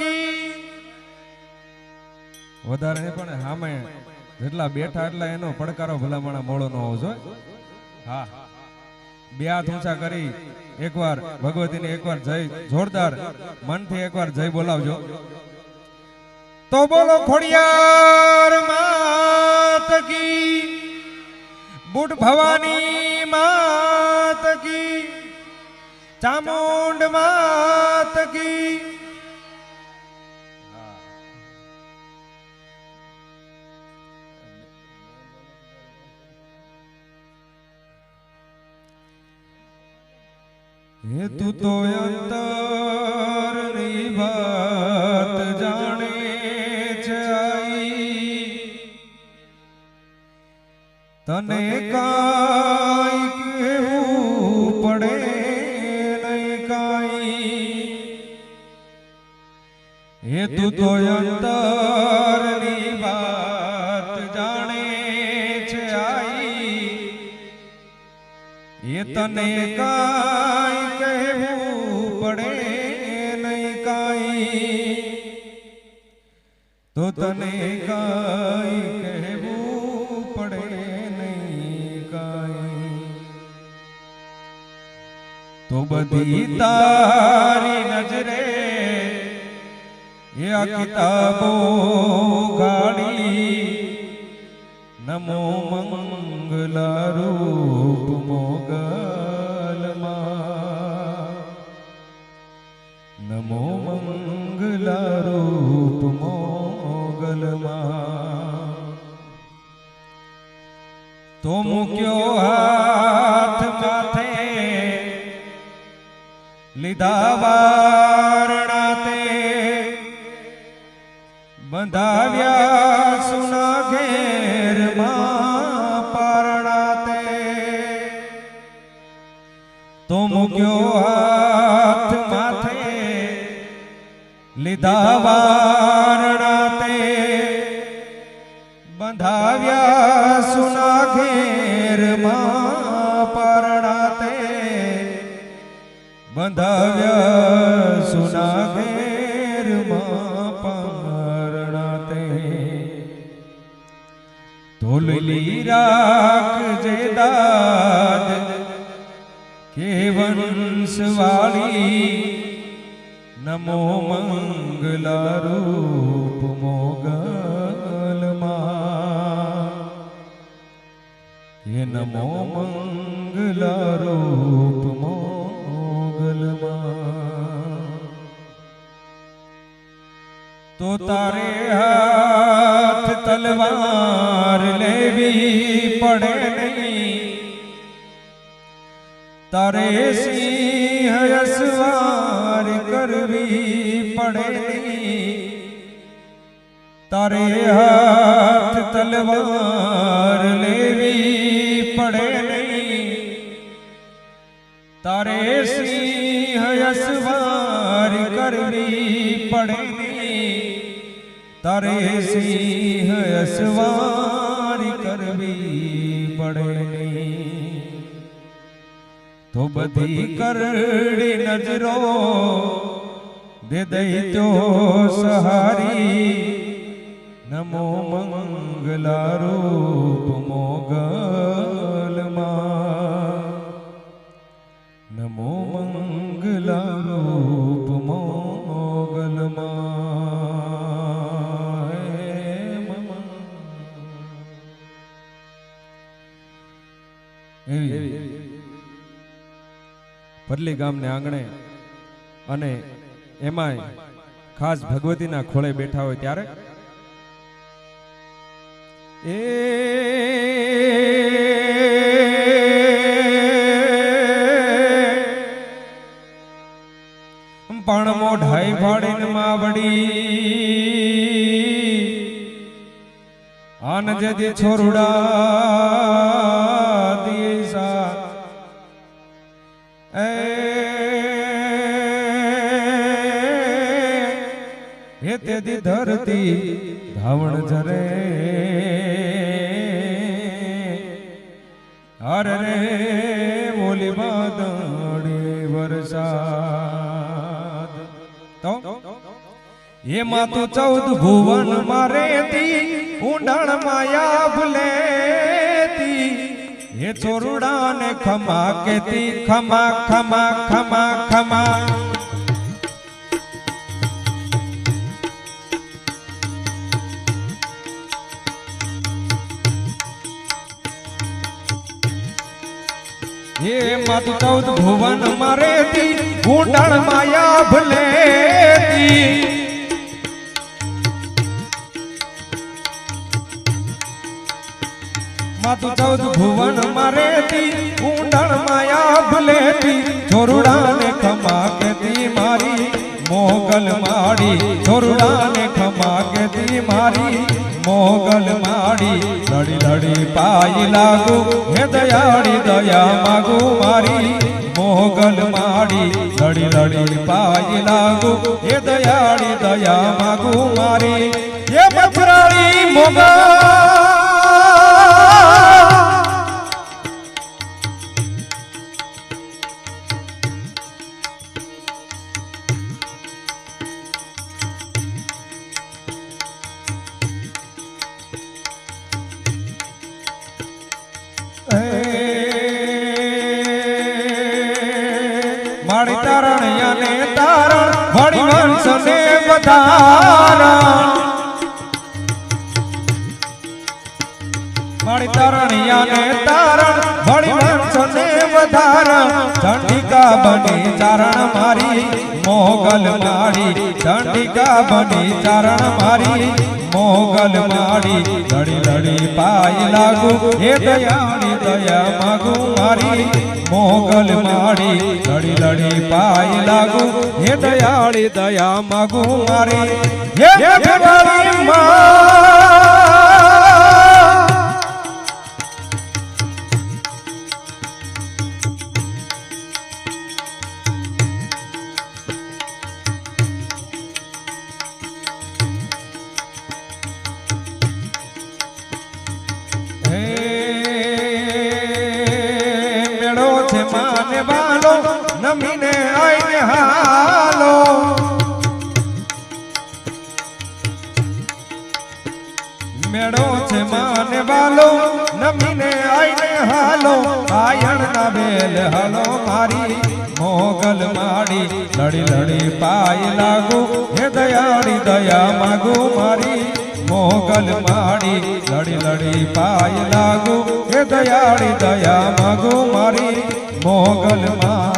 કી વધારે નહીં, પણ હામે જેટલા બેઠા એટલા એનો પડકારો ભલામણા મોળો નો હોવો હા. બે હાથ ઊંચા કરી એકવાર ભગવતીને એકવાર જય જોરદાર, મનથી એકવાર જય બોલાવજો. તો બોલો ખોડિયાર માત કી, બુટ ભવાની માત કી, ચામુંડ માત કી હે તું તો અંતરની વાત જાણે છે આઈ. તને કાઈ કહેવું પડે નહીં કાઈ. હે તું તો અંતરની વાત જાણે છે આઈ. એ તને કાઈ પડે નહીં કાઈ. તો તને કાઈ કહેવું પડે નહીં કાઈ. તો બધી તારી નજરે એ આ કિતાબો ગાડી નમો મંગલા. રૂપ મોગલમાં તો મૂક્યો હાથ માથે લીધા વારણા તે બંધાવ્યા સુના ઘેરમાં પારણા તે તો મૂક્યો હાથ માથે લીધા બંધાવ્યા સુના ઘેરમાં પારણા તે તોલલી રાખજે દાદ કે વંશવાળી નમો મંગલા રૂપ મોગલમાં. એ નમો મંગલા રૂપ તો તારે હાથ તલવાર લેવી પડે નહીં. તારે સિંહ અસવાર કરવી પડે નહીં. તારે હાથ તલવાર લેવી પડે નહીં. તારે સિંહ અસવાર કરવી પડે નહીં. તારે સિંહ અસવાર કરવી પડે તો બધી કરડી નજરો દે દૈત્યો સહારી. નમો મંગલા રૂપ મોગલમાં પરલી ગામને આંગણે અને એમાંય ખાસ ભગવતીના ખોળે બેઠા હોય ત્યારે? એ પણ મોઢાઈ ફાડીને માવડી આન જે છોરુડા હે તેદી ધરતી, ધાવણ જરે. હર રે બોલી બાદડી વરસાદ. તો, એમાં તો ચૌદ ભુવન મારેતી ઊંડાણ માયા ભૂલેતી એ ચોરુડા ને ખમા કેતી, ખમા ખમા ખમા ખમા. એ માતું ચૌદ ભુવન મારેતી ઊંડાણ માયા ભૂલેતી માતું ચૌદ ભુવન મારેતી ઊંડાણ માયા ભૂલેતી ચોરુડા ને ખમા કેતી મારી મોગલ માડી ચોરુડા ને ખમા કેતી મારી. મોગલ માડી લડી લડી પાઈ લાગુ, હે દયાળી દયા માગુ મારી. મોગલ માડી લડી લડી પાઈ લાગુ, હે દયાળી દયા માગુ મારી. એ મથરાળી મોગલ મારી તારણ યાને તારણ વળી વંશ ને વધારણ. મારી તારણ યાને તારણ વળી વંશ ને વધારણ. ચંડિકા બની ચારણ મારી, મોગલ માડી ચંડિકા બની ચારણ મારી મોગલ માડી લડી લડી પાય લાગુ, હે દયાળી દયા માગુ મારી. મોગલ માડી લડી લડી પાય લાગુ, હે દયાળી દયા માગુ મારી. હે માને વાલો, નમીને આઈને હાલો. મેળો છે માને વાલો, નમીને આઈને હાલો. આયણ ના બેલ હાલો મારી. મોગલ માડી લડી લડી પાય લાગુ. હે દયાળી, દયા માગુ મારી. મોગલ માડી લડી લડી પાય લાગુ. હે દયાળી, દયા માગુ મારી. મોગલ માડી